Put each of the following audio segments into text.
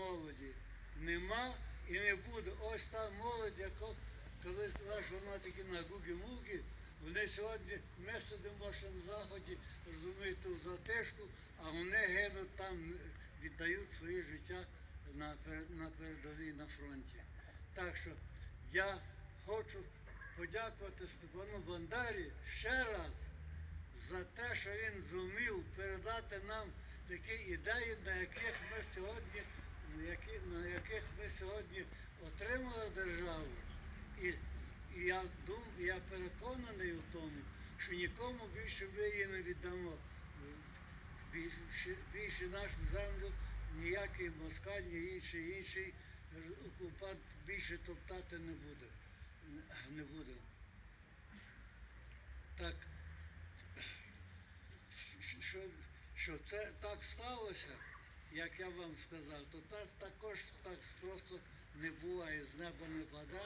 молоді нема і не буде. Ось та молодь, яка коли сказала, що вона такі на гуги-муги, вони сьогодні ми сидимо в вашому заході, розумієте, в затишку, а вони гинуть там, віддають своє життя на, на передовій на фронті. Так що я хочу подякувати Степану Бандері ще раз за те, що він зумів передати нам такі ідеї, на яких ми сьогодні, на які- на яких ми сьогодні отримали державу. І, і я дум, я переконаний в тому, що нікому більше ми її не віддамо. Більше, більше нашу землю ніякий москаль, ні інший інший окупант більше топтати не буде. Не буде. Так, що, що це так сталося, як я вам сказав, то так також так просто не буває, з неба не паде,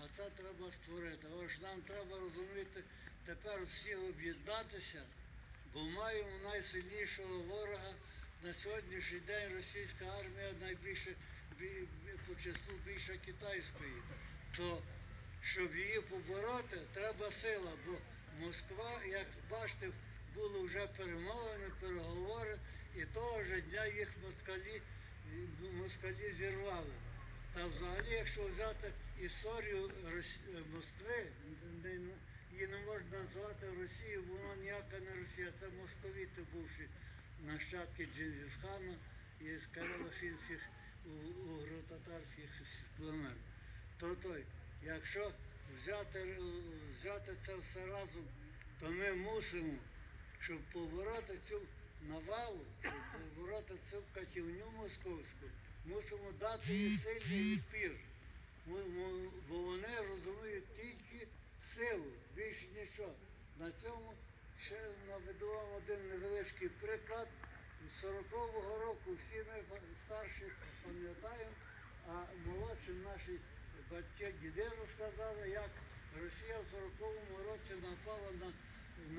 а це треба створити. Ось нам треба розуміти тепер всі об'єднатися, бо маємо найсильнішого ворога. На сьогоднішній день російська армія найбільше бі- бі- по числу більше китайської. То щоб її побороти, треба сила, бо Москва, як бачите, були вже перемовини, переговори, і того ж дня їх москалі, москалі зірвали. Та взагалі, якщо взяти історію е, Москви, її не можна назвати Росією, вона ніяка не Росія, це московіти бувші нащадки Джингісхана і з карело-фінських угро-татарських племен. То той, якщо взяти, е, взяти це все разом, то ми мусимо, щоб побороти цю навалу, щоб побороти цю катівню московську, мусимо дати їй сильний відпір. Бо вони розуміють тільки силу, більше нічого. На цьому ще наведу вам один невеличкий приклад. З 40-го року всі ми старші пам'ятаємо, а молодші наші батьки діди розказали, як Росія в 40-му році напала на,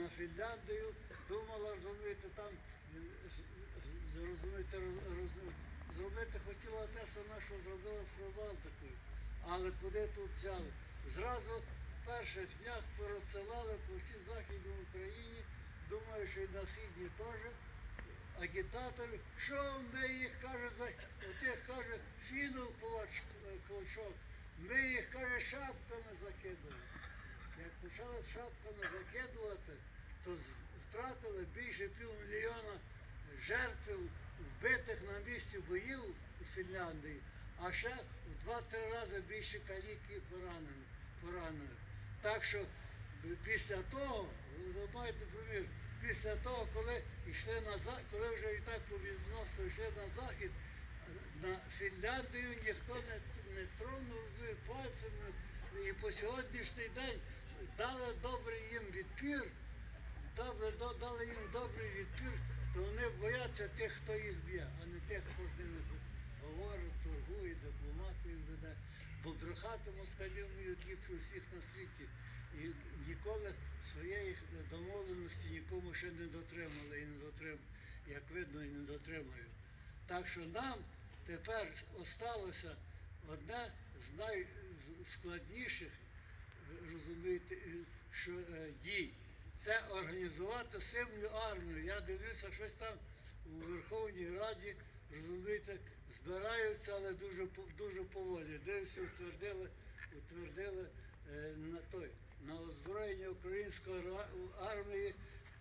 на Фінляндію, думала, розумієте, там е, з- роз- роз- зробити хотіла те, що наша зробила з Прибалтикою. Але куди тут взяли? Зразу в перших днях порозсилали по всій Західній Україні, думаю, що і на Східній теж агітатори, що ми їх каже, за отих каже, фінул клочок, ми їх каже, шапками закидали. Як почали шапками закидувати, то втратили більше півмільйона жертв вбитих на місці боїв у Фінляндії, а ще в два-три рази більше каліки поранених. поранених. Так що після того, маєте повір, після того, коли йшли на захід, коли вже і так по відносно йшли на захід, на Фінляндію ніхто не, не тронув пальцями. І по сьогоднішній день дали добрий їм відпір, добре, дали їм добрий відпір, бояться тих, хто їх б'є, а не тих, хто з ними говорить, торгує, дипломатію веде. Бо брехати москалів вміють ліпше всіх на світі. І ніколи своєї домовленості нікому ще не дотримали і не дотримали, як видно, і не дотримають. Так що нам тепер осталося одне з найскладніших, розумієте, що е, дій. Це організувати сильну армію. Я дивлюся, щось там у Верховній Раді, розумієте, збираються, але дуже дуже поволі. Дивлюся, утвердили, утвердили е, на той на озброєння української армії,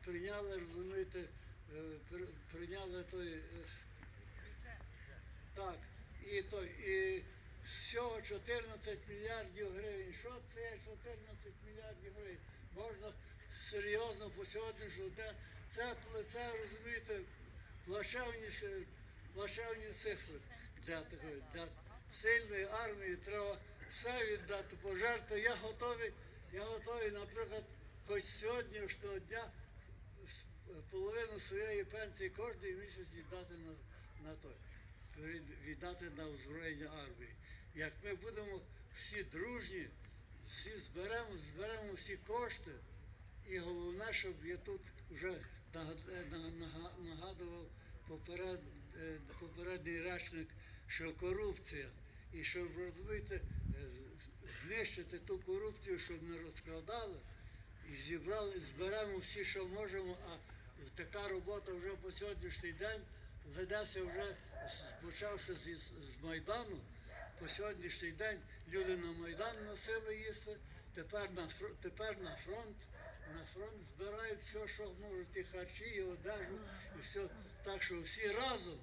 прийняли, розумієте, е, при- прийняли той. е, так, і то, і всього 14 мільярдів гривень. Що це 14 мільярдів гривень? Можна серйозно по сьогоднішньому дня. Це, це розумієте, плачевні, цифри для такої, для сильної армії треба все віддати, пожертви. Я готовий, я готовий, наприклад, хоч сьогоднішнього дня половину своєї пенсії кожен місяць віддати на, на той, віддати на озброєння армії. Як ми будемо всі дружні, всі зберемо, зберемо всі кошти, і головне, щоб я тут вже нагад- нагадував е, попередній речник, що корупція, і щоб розумієте, е, знищити ту корупцію, щоб не розкрадали, і зібрали, зберемо всі, що можемо, а така робота вже по сьогоднішній день ведеться вже почавши з, з Майдану. По сьогоднішній день люди на Майдан носили їсти, тепер на, тепер на фронт. На фронт збирають все, що можуть, і харчі, і одежу, і все. Так що всі разом